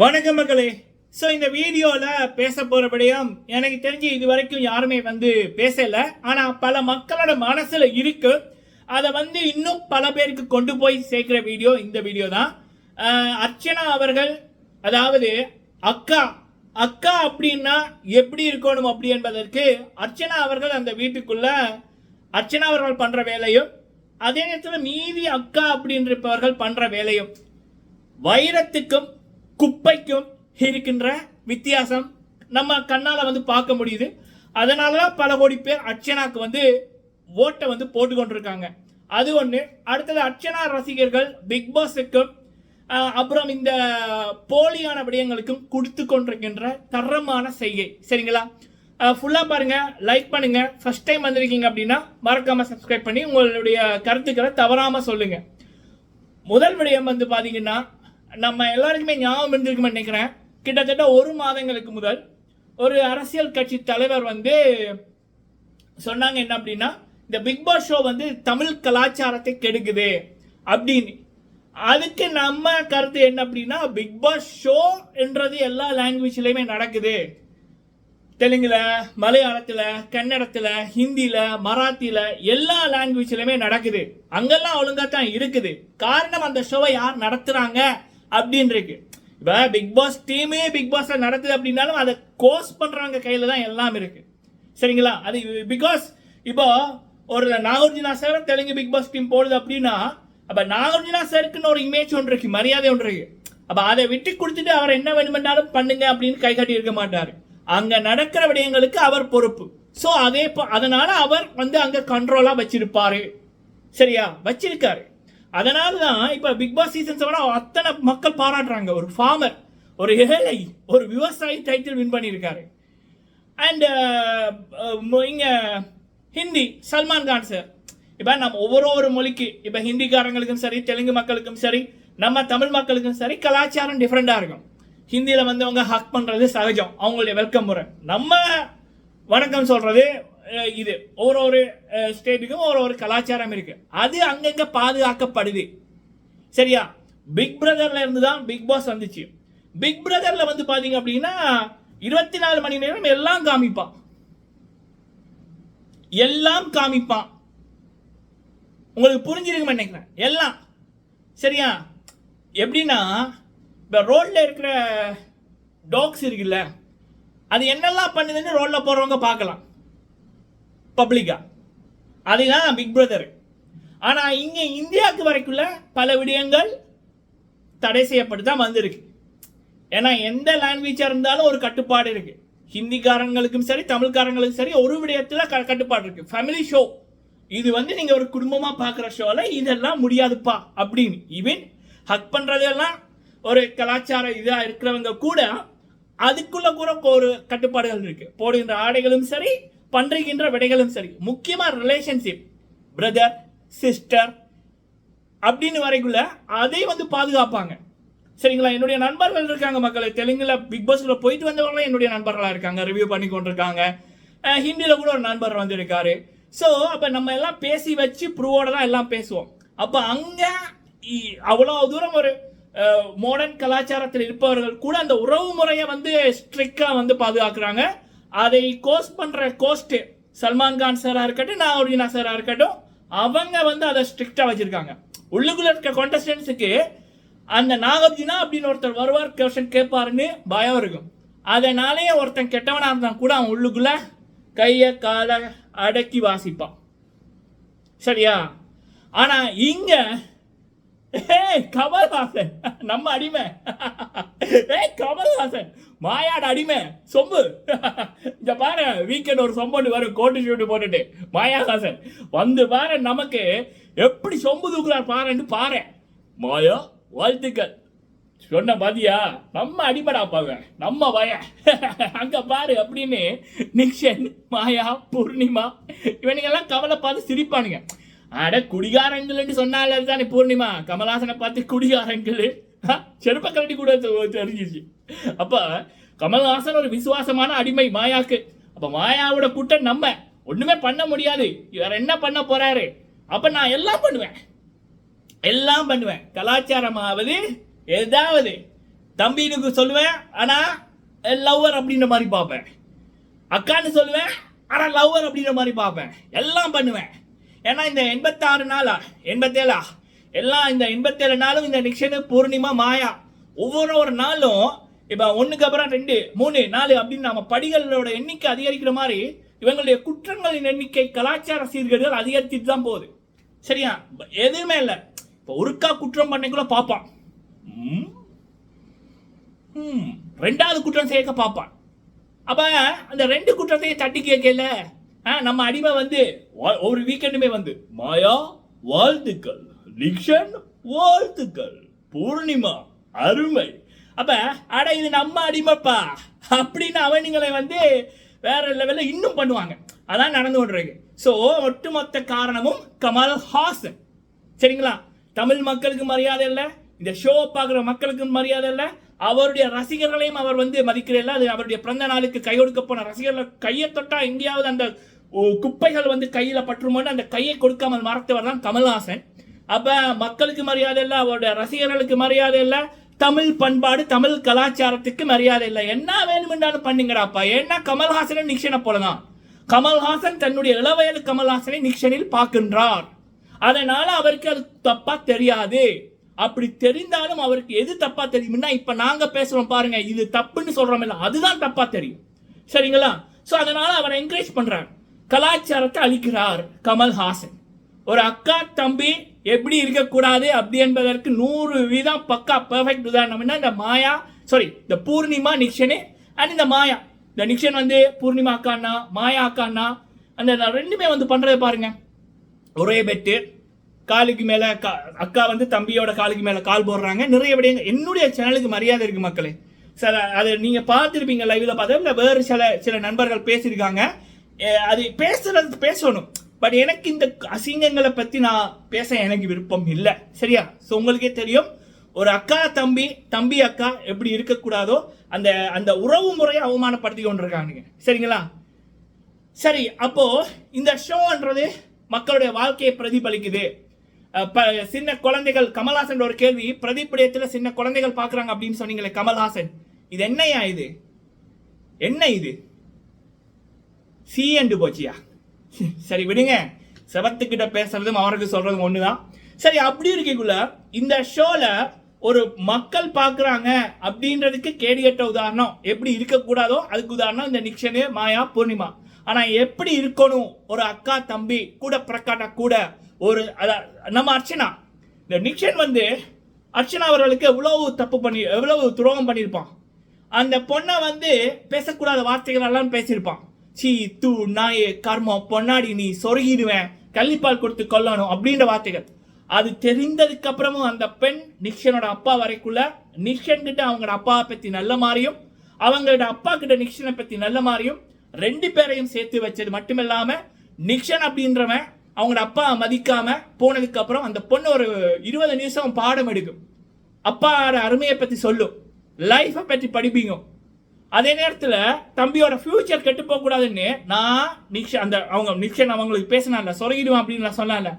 வணக்கம் மக்களே. ஸோ இந்த வீடியோவில் பேச போகிறபடியும் எனக்கு தெரிஞ்சு இது வரைக்கும் யாருமே வந்து பேசல. ஆனால் பல மக்களோட மனசில் இருக்கு. அதை வந்து இன்னும் பல பேருக்கு கொண்டு போய் சேர்க்குற வீடியோ இந்த வீடியோ தான். அர்ச்சனா அவர்கள் அதாவது அக்கா அக்கா அப்படின்னா எப்படி இருக்கணும் அப்படி என்பதற்கு அர்ச்சனா அவர்கள் அந்த வீட்டுக்குள்ள அர்ச்சனா அவர்கள் பண்ணுற வேலையும் அதே நேரத்தில் மீதி அக்கா அப்படின்றவர்கள் பண்ணுற வேலையும் வைரத்துக்கும் குப்பைக்கும் இருக்கின்ற வித்தியாசம் நம்ம கண்ணால் வந்து பார்க்க முடியுது. அதனால தான் பல கோடி பேர் அர்ச்சனாக்கு வந்து ஓட்டை வந்து போட்டு கொண்டிருக்காங்க. அது ஒன்று அடுத்தது அர்ச்சனா ரசிகர்கள் பிக் பாஸுக்கும் அப்புறம் இந்த போலியான விடயங்களுக்கும் கொடுத்து கொண்டிருக்கின்ற தரமான செய்கை. சரிங்களா? ஃபுல்லாக பாருங்க. லைக் பண்ணுங்க. ஃபர்ஸ்ட் டைம் வந்திருக்கீங்க அப்படின்னா மறக்காம சப்ஸ்கிரைப் பண்ணி உங்களுடைய கருத்துக்களை தவறாமல் சொல்லுங்க. முதல் விடயம் வந்து பார்த்தீங்கன்னா நம்ம எல்லாருக்குமே ஞாபகம் இருந்திருக்குமே நினைக்கிறேன். கிட்டத்தட்ட ஒரு மாதங்களுக்கு முதல் ஒரு அரசியல் கட்சி தலைவர் வந்து சொன்னாங்க என்ன அப்படின்னா இந்த பிக் பாஸ் ஷோ வந்து தமிழ் கலாச்சாரத்தை கெடுக்குது. அப்படின்னு. அதுக்கு நம்ம கருத்து என்ன அப்படின்னா பிக் பாஸ் ஷோ என்றது எல்லா லாங்குவேஜ்லேயுமே நடக்குது. தெலுங்குல மலையாளத்தில் கன்னடத்தில் ஹிந்தியில் மராத்தியில் எல்லா லாங்குவேஜ்லையுமே நடக்குது. அங்கெல்லாம் ஒழுங்காக தான் இருக்குது. காரணம் அந்த ஷோவை யார் நடத்துகிறாங்க அப்படின்னு இருக்கு பிக் பாஸ் டீமே பிக் பாஸில் நடத்துது அப்படின்னாலும் அதை கோர்ஸ் பண்ணுறவங்க கையில் தான் எல்லாம் இருக்குது சரிங்களா? அது பிகாஸ் இப்போ ஒரு Nagarjuna sir Telugu big boss team போடுது அப்படின்னா அப்போ நாகார்ஜுனா சாருக்குன்னு ஒரு இமேஜ் ஒன்று இருக்கு மரியாதை ஒன்று இருக்கு. அப்போ அதை விட்டு கொடுத்துட்டு அவர் என்ன வேணுமென்றாலும் பண்ணுங்க அப்படின்னு கை காட்டி இருக்க மாட்டார். அங்கே நடக்கிற விடயங்களுக்கு அவர் பொறுப்பு. ஸோ அதே ப- அதனால அவர் வந்து அங்கே கண்ட்ரோலாக வச்சிருப்பாரு. சரியா? வச்சிருக்காரு. அதனால தான் இப்போ பிக் பாஸ் சீசன் செவன் அத்தனை மக்கள் பாராட்டுறாங்க. ஒரு ஃபார்மர் ஒரு ஏழை ஒரு விவசாயி டைட்டில் வின் பண்ணியிருக்காரு. Uh, அண்டு இங்கே ஹிந்தி சல்மான் கான் சார் இப்போ நம்ம ஒவ்வொரு ஒரு மொழிக்கு இப்போ ஹிந்திக்காரங்களுக்கும் சரி தெலுங்கு மக்களுக்கும் சரி நம்ம தமிழ் மக்களுக்கும் சரி கலாச்சாரம் டிஃப்ரெண்ட்டாக இருக்கும். ஹிந்தியில் வந்தவங்க ஹக் பண்ணுறது சகஜம். அவங்களுடைய வெல்கம் முறை. நம்ம வணக்கம் சொல்கிறது இது. ஒரு ஒரு ஸ்டேட்டுக்கும் ஒரு ஒரு கலாச்சாரம் இருக்கு. அது அங்கங்க பாதுகாக்கப்படுது. சரியா? பிக் பிரதர்ல இருந்து தான் பிக் பாஸ் வந்துச்சு. பிக் பிரதர்ல வந்து பாத்தீங்க அப்படின்னா இருபத்தி நாலு மணி நேரம் எல்லாம் காமிப்பான். எல்லாம் காமிப்பான். உங்களுக்கு புரிஞ்சிருக்குமே நினைக்கிறேன். எல்லாம். சரியா? எப்படின்னா இப்போ ரோட்ல இருக்கிற டாக்ஸ் இருக்குல்ல அது என்னெல்லாம் பண்ணுதுன்னு ரோட்ல போறவங்க பார்க்கலாம். பப்ளிக்காக அதுதான் பிக் பிரதர் ஆனால் இங்கே இந்தியாவுக்கு வரைக்குள்ள பல விடயங்கள் தடை செய்யப்பட்டு தான் வந்திருக்கு. ஏன்னா எந்த லாங்குவேஜாக இருந்தாலும் ஒரு கட்டுப்பாடு இருக்குது ஹிந்திக்காரங்களுக்கும் சரி தமிழ்காரங்களுக்கும் சரி ஒரு விடயத்தில் க- கட்டுப்பாடு இருக்குது ஃபேமிலி ஷோ இது வந்து நீங்கள் ஒரு குடும்பமாக பார்க்குற ஷோவில் இதெல்லாம் முடியாதுப்பா அப்படின்னு. ஈவன் ஹக் பண்ணுறதெல்லாம் ஒரு கலாச்சார இதாக இருக்கிறவங்க கூட அதுக்குள்ளே கூட ஒரு கட்டுப்பாடுகள் இருக்குது போடுகின்ற ஆடைகளும் சரி பண்றுகின்ற விடைகளும் சரி. முக்கியமா ரிலேஷன்ஷிப் பிரதர் சிஸ்டர் அப்படின்னு வரைக்குள்ள அதை வந்து பாதுகாப்பாங்க. சரிங்களா? என்னுடைய நண்பர்கள் இருக்காங்க மக்களை தெலுங்குல பிக் பாஸ்ல போயிட்டு வந்தவங்களும் என்னுடைய நண்பர்களாக இருக்காங்க ரிவ்யூ பண்ணி கொண்டிருக்காங்க. ஹிந்தியில் கூட ஒரு நண்பர் வந்திருக்காரு. ஸோ அப்போ நம்ம எல்லாம் பேசி வச்சு ப்ரூவோட தான் எல்லாம் பேசுவோம். அப்போ அங்கே இ- தூரம் ஒரு மாடர்ன் கலாச்சாரத்தில் இருப்பவர்கள் கூட அந்த உறவு முறையை வந்து ஸ்ட்ரிக்டாக வந்து பாதுகாக்கிறாங்க. அதை கோஸ்ட் பண்ணுற கோஸ்ட்டு சல்மான் கான் சாராக இருக்கட்டும் நாகார்ஜுனா சாராக இருக்கட்டும் அவங்க வந்து அதை ஸ்ட்ரிக்டாக வச்சுருக்காங்க. உள்ளுக்குள்ளே இருக்க கான்டெஸ்டன்ஸுக்கு அந்த நாகார்ஜுனா அப்படின்னு ஒருத்தர் வருவார் கொஷன் கேட்பாருன்னு பயம் இருக்கும். அதனாலேயே ஒருத்தன் கெட்டவனாக இருந்தால் கூட அவன் உள்ளுக்குள்ள கையை காலை அடக்கி வாசிப்பான். சரியா? ஆனால் இங்கே ஏய் கமல்ஹாசன். நம்ம அடிமை. ஏய் கமல்ஹாசன். மாயாட அடிமை. சொம்பு. இந்த பாரு வீக்கெண்ட் ஒரு சொம்பு வரும். கோட்டு ஷூட்டு போட்டுட்டு. மாயாஹாசன். வந்து பாரு நமக்கு எப்படி சொம்பு தூக்குறார் பாருன்னு பாரு. மாயா வாழ்த்துக்கள். சொன்ன பாத்தியா நம்ம அடிபடா பாவ நம்ம பய அங்க பாரு அப்படின்னு நிக்ஷன் மாயா பூர்ணிமா இவனுங்கெல்லாம் கவலை பார்த்து சிரிப்பானுங்க. அட குடிகாரங்கள்னு சொன்னால தானே பூர்ணிமா? கமலாசனை பார்த்து குடிகாரங்கள். செருப்ப கரண்டி கூட தெரிஞ்சிச்சு தெரிஞ்சிருச்சு அப்ப கமல்ஹாசன் ஒரு விசுவாசமான அடிமை மாயாக்கு. அப்ப மாயாவோட கூட்டம் நம்ம. ஒண்ணுமே பண்ண முடியாது. இவர் என்ன பண்ண போறாரு? அப்ப நான் எல்லாம் பண்ணுவேன். எல்லாம் பண்ணுவேன். கலாச்சாரமாவது ஏதாவது தம்பினுக்கு சொல்லுவேன் ஆனா லவ்வர் அப்படின்ற மாதிரி பார்ப்பேன். அக்கான்னு சொல்லுவேன் ஆனா லவ்வர் அப்படின்ற மாதிரி பார்ப்பேன். எல்லாம் பண்ணுவேன். ஏன்னா இந்த எண்பத்தாறு நாளா? எண்பத்தேழா? எல்லாம் இந்த எண்பத்தேழு நாளும் இந்த நிக்ஷனு பூர்ணிமா மாயா. ஒவ்வொரு ஒரு நாளும் இப்போ ஒன்றுக்கு அப்புறம் ரெண்டு மூணு நாலு அப்படின்னு நம்ம படிகளோட எண்ணிக்கை அதிகரிக்கிற மாதிரி இவங்களுடைய குற்றங்களின் எண்ணிக்கை கலாச்சார சீர்கேடுகள் அதிகரித்துட்டு தான் போகுது. சரியா? எதுவுமே இல்லை. இப்போ ஒருக்கா குற்றம் பண்ணைக்குள்ள பார்ப்பான் ம், ம், ரெண்டாவது குற்றம் செய்ய பார்ப்பான் அப்போ அந்த ரெண்டு குற்றத்தையும் தட்டி கேட்கல நம்ம அடிமை வந்து ஒரு வீக்கெண்டுமே வந்து மாயா வாழ்த்துக்கள் லிக்ஷன் வாழ்த்துக்கள் பூர்ணிமா அருமை. அப்ப அட இது நம்ம அடிமைப்பா. அப்படின்னு அவனுங்களை வந்து வேற லெவலில் இன்னும் பண்ணுவாங்க. அதான் நடந்து கொண்டிருக்கு. ஸோ ஒட்டுமொத்த காரணமும் கமல் ஹாசன் சரிங்களா? தமிழ் மக்களுக்கு மரியாதை இல்லை. இந்த ஷோ பார்க்குற மக்களுக்கு மரியாதை இல்லை. அவருடைய ரசிகர்களையும் அவர் வந்து மதிக்கிறதில்ல அது அவருடைய பிறந்த நாளுக்கு கை கொடுக்க போன ரசிகர்கள் கையை தொட்டால் எங்கேயாவது அந்த குப்பைகள் வந்து கையில் பற்றுமோன்னு அந்த கையை கொடுக்காமல் மறத்தவர் தான் கமல்ஹாசன். அப்போ மக்களுக்கு மரியாதை இல்லை அவருடைய ரசிகர்களுக்கு மரியாதை இல்லை தமிழ் பண்பாடு தமிழ் கலாச்சாரத்துக்கு மரியாதை இல்லை. என்ன வேணுமென்றாலும் பண்ணுங்கடாப்பா. ஏன்னா கமல்ஹாசனை நிக்ஷனை போலதான். கமல்ஹாசன் தன்னுடைய இளவயது கமல்ஹாசனை நிக்ஷனில் பார்க்கின்றார். அதனால அவருக்கு அது தப்பா தெரியாது. அப்படி தெரிந்தாலும் அவருக்கு எது தப்பா தெரியும்னா இப்ப நாங்க பேசுறோம் பாருங்க இது தப்புன்னு சொல்றோம் இல்லை அதுதான் தப்பா தெரியும். சரிங்களா? ஸோ அதனால அவரை என்கரேஜ் பண்றார். கலாச்சாரத்தை அழிக்கிறார் கமல்ஹாசன். ஒரு அக்கா தம்பி எப்படி இருக்கக்கூடாது அப்படி என்பதற்கு நூறு வீதம் பக்கா பர்ஃபெக்ட் உதாரணம்னா இந்த மாயா சாரி இந்த பூர்ணிமா நிக்ஷனு அண்ட் இந்த மாயா. இந்த நிக்ஷன் வந்து பூர்ணிமா அக்காண்ணா மாயா அக்காண்ணா அந்த ரெண்டுமே வந்து பண்ணுறதை பாருங்க. ஒரே பெட்டு காலுக்கு மேலே கா- அக்கா வந்து தம்பியோட காலுக்கு மேலே கால் போடுறாங்க. நிறைய விடயங்கள் என்னுடைய சேனலுக்கு மரியாதை இருக்குது மக்களே. சில அதை நீங்கள் பார்த்துருப்பீங்க லைவில் பார்த்தா இல்லை வேறு சில சில நண்பர்கள் பேசியிருக்காங்க. அது பேசுறது பேசணும். பட் எனக்கு இந்த அசிங்கங்களை பத்தி நான் பேச எனக்கு விருப்பம் இல்லை. சரியா? ஸோ உங்களுக்கே தெரியும். ஒரு அக்கா தம்பி தம்பி அக்கா எப்படி இருக்கக்கூடாதோ அந்த அந்த உறவு முறையை அவமானப்படுத்தி கொண்டிருக்கானுங்க. சரிங்களா? சரி அப்போ இந்த ஷோன்றது மக்களுடைய வாழ்க்கையை பிரதிபலிக்குது. ப- சின்ன குழந்தைகள் கமல்ஹாசன் ஒரு கேள்வி பிரதிப்படியத்துல சின்ன குழந்தைகள் பார்க்குறாங்க அப்படின்னு சொன்னீங்களே கமல்ஹாசன். இது என்னையா இது? என்ன இது? சி அண்டு போச்சியா? சரி விடுங்க. செவத்துக்கிட்ட பேசுறதும் அவருக்கு சொல்றதும் ஒண்ணுதான். சரி அப்படி இருக்கக்குள்ள இந்த ஷோல ஒரு மக்கள் பார்க்குறாங்க அப்படின்றதுக்கு கேடிகட்ட உதாரணம் எப்படி இருக்கக்கூடாதோ அதுக்கு உதாரணம் இந்த நிக்ஷனு மாயா பூர்ணிமா. ஆனால் எப்படி இருக்கணும்? ஒரு அக்கா தம்பி கூட பிரக்காட்டா கூட ஒரு நம்ம அர்ச்சனா. இந்த நிக்ஷன் வந்து அர்ச்சனா அவர்களுக்கு எவ்வளவு தப்பு பண்ணி எவ்வளவு துரோகம் பண்ணியிருப்பான். அந்த பொண்ணை வந்து பேசக்கூடாத வார்த்தைகள் எல்லாம் பேசியிருப்பான். சீ தூ நாயே கர்மம் பொன்னாடி நீ சொருகிடுவேன். கள்ளிப்பால் கொடுத்து கொல்லணும் அப்படின்ற வார்த்தைகள். அது தெரிந்ததுக்கு அப்புறமும் அந்த பெண் நிக்ஷனோட அப்பா வரைக்குள்ள நிக்ஷன் கிட்ட அவங்களோட அப்பாவை பத்தி நல்ல மாதிரியும் அவங்களோட அப்பா கிட்ட நிக்ஷனை பத்தி நல்ல மாதிரியும் ரெண்டு பேரையும் சேர்த்து வச்சது மட்டுமில்லாம நிக்ஷன் அப்படின்றவன் அவங்களோட அப்பா மதிக்காம போனதுக்கு அப்புறம் அந்த பொண்ணு ஒரு இருபது நிமிஷம் பாடம் எடுக்கும். அப்பாவோட அருமையை பத்தி சொல்லும். லைஃப்பை பற்றி படிப்பீங்க. அதே நேரத்தில் தம்பியோட ஃபியூச்சர் கெட்டு போக கூடாதுன்னு நான் நிக்ஷ அந்த அவங்க நிக்ஷன் அவங்களுக்கு பேசினால சொருகிடுவான் அப்படின்னு நான் சொன்னால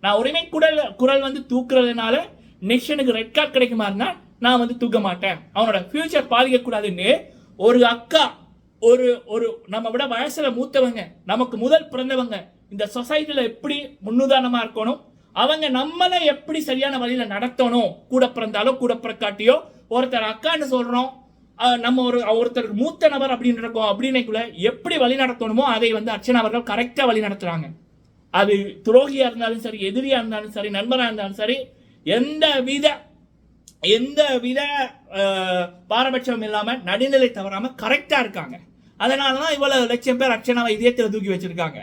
நான் உரிமை குரல் குரல் வந்து தூக்குறதுனால நிக்ஷனுக்கு ரெட் கார்டு கிடைக்குமாருன்னா நான் வந்து தூக்க மாட்டேன். அவனோட ஃபியூச்சர் பாதிக்கக்கூடாதுன்னு ஒரு அக்கா ஒரு ஒரு நம்ம விட வயசில் மூத்தவங்க நமக்கு முதல் பிறந்தவங்க இந்த சொசைட்டியில் எப்படி முன்னுதாரணமாக இருக்கணும்? அவங்க நம்மளை எப்படி சரியான வழியில் நடத்தணும்? கூட பிறந்தாலோ கூட பிறக்காட்டியோ ஒருத்தர் அக்கான்னு சொல்கிறோம் நம்ம ஒரு ஒருத்தருக்கு மூத்த நபர் அப்படின்னு இருக்கோம் அப்படின்னைக்குள்ள எப்படி வழி நடத்தணுமோ அதை வந்து அர்ச்சனா அவர்கள் கரெக்டாக வழி நடத்துறாங்க. அது துரோகியா இருந்தாலும் சரி எதிரியா இருந்தாலும் சரி நண்பராக இருந்தாலும் சரி எந்த வித எந்த வித பாரபட்சம் இல்லாமல் நடுநிலை தவறாமல் கரெக்டாக இருக்காங்க. அதனால தான் இவ்வளவு லட்சம் பேர் அர்ச்சனாவை இதயத்தில் தூக்கி வச்சிருக்காங்க.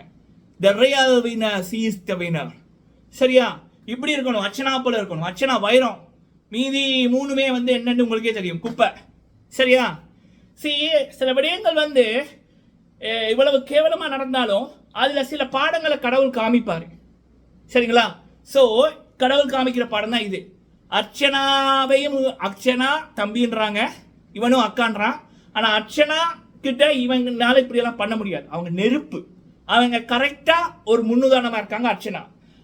The real winner she's the winner சரியா? இப்படி இருக்கணும் அர்ச்சனா போல இருக்கணும். அர்ச்சனா வைரம். மீதி மூணுமே வந்து என்னன்னு உங்களுக்கே தெரியும். குப்பை. சரியா? சி சில விடயங்கள் வந்து இவ்வளவு கேவலமாக நடந்தாலும் அதில் சில பாடங்களை கடவுள் காமிப்பார். சரிங்களா? ஸோ கடவுள் காமிக்கிற பாடம் தான் இது. அர்ச்சனாவையும் அர்ச்சனா தம்பின்றாங்க. இவனும் அக்கான்றான். ஆனால் அர்ச்சனா கிட்ட இவங்கனால இப்படியெல்லாம் பண்ண முடியாது. அவங்க நெருப்பு. அவங்க கரெக்டாக ஒரு முன்னுதாரணமாக இருக்காங்க அர்ச்சனா.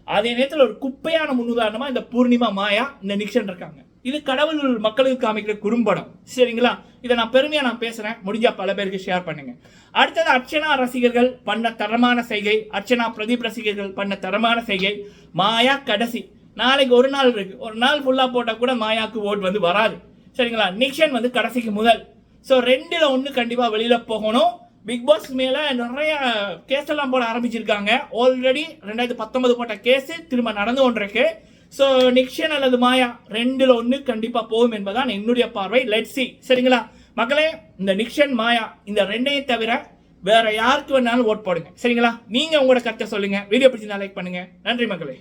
அதே நேரத்தில் ஒரு குப்பையான முன்னுதாரணமாக இந்த பூர்ணிமா மாயா இந்த நிக்ஷன் இருக்காங்க. இது கடவுள் மக்களுக்கு காமிக்கிற குறும்படம். சரிங்களா? இதை நான் பெருமையாக நான் பேசுகிறேன் முடிஞ்சா பல பேருக்கு ஷேர் பண்ணுங்க. அடுத்தது அர்ச்சனா ரசிகர்கள் பண்ண தரமான செய்கை. அர்ச்சனா பிரதீப் ரசிகர்கள் பண்ண தரமான செய்கை. மாயா கடைசி. நாளைக்கு ஒரு நாள் இருக்கு. ஒரு நாள் ஃபுல்லாக போட்டால் கூட மாயாக்கு ஓட் வந்து வராது. சரிங்களா? நிக்ஷன் வந்து கடைசிக்கு முதல். ஸோ ரெண்டில் ஒன்று கண்டிப்பாக வெளியில் போகணும். பிக் பாஸ் மேலே நிறைய கேஸ் எல்லாம் போட ஆரம்பிச்சிருக்காங்க. ஆல்ரெடி ரெண்டாயிரத்தி பத்தொன்பது போட்ட கேஸு திரும்ப நடந்து கொண்டிருக்கு. ஸோ நிக்ஷன் அல்லது மாயா ரெண்டுல ஒன்று கண்டிப்பா போகும் என்பதான் என்னுடைய பார்வை. லெட் சி சரிங்களா? மக்களே இந்த நிக்ஷன் மாயா இந்த ரெண்டையும் தவிர வேற யாருக்கு வேணாலும் ஓட் போடுங்க. சரிங்களா? நீங்க உங்களோட கருத்தை சொல்லுங்க. வீடியோ பிடிச்சிருந்தா லைக் பண்ணுங்க. நன்றி மக்களே.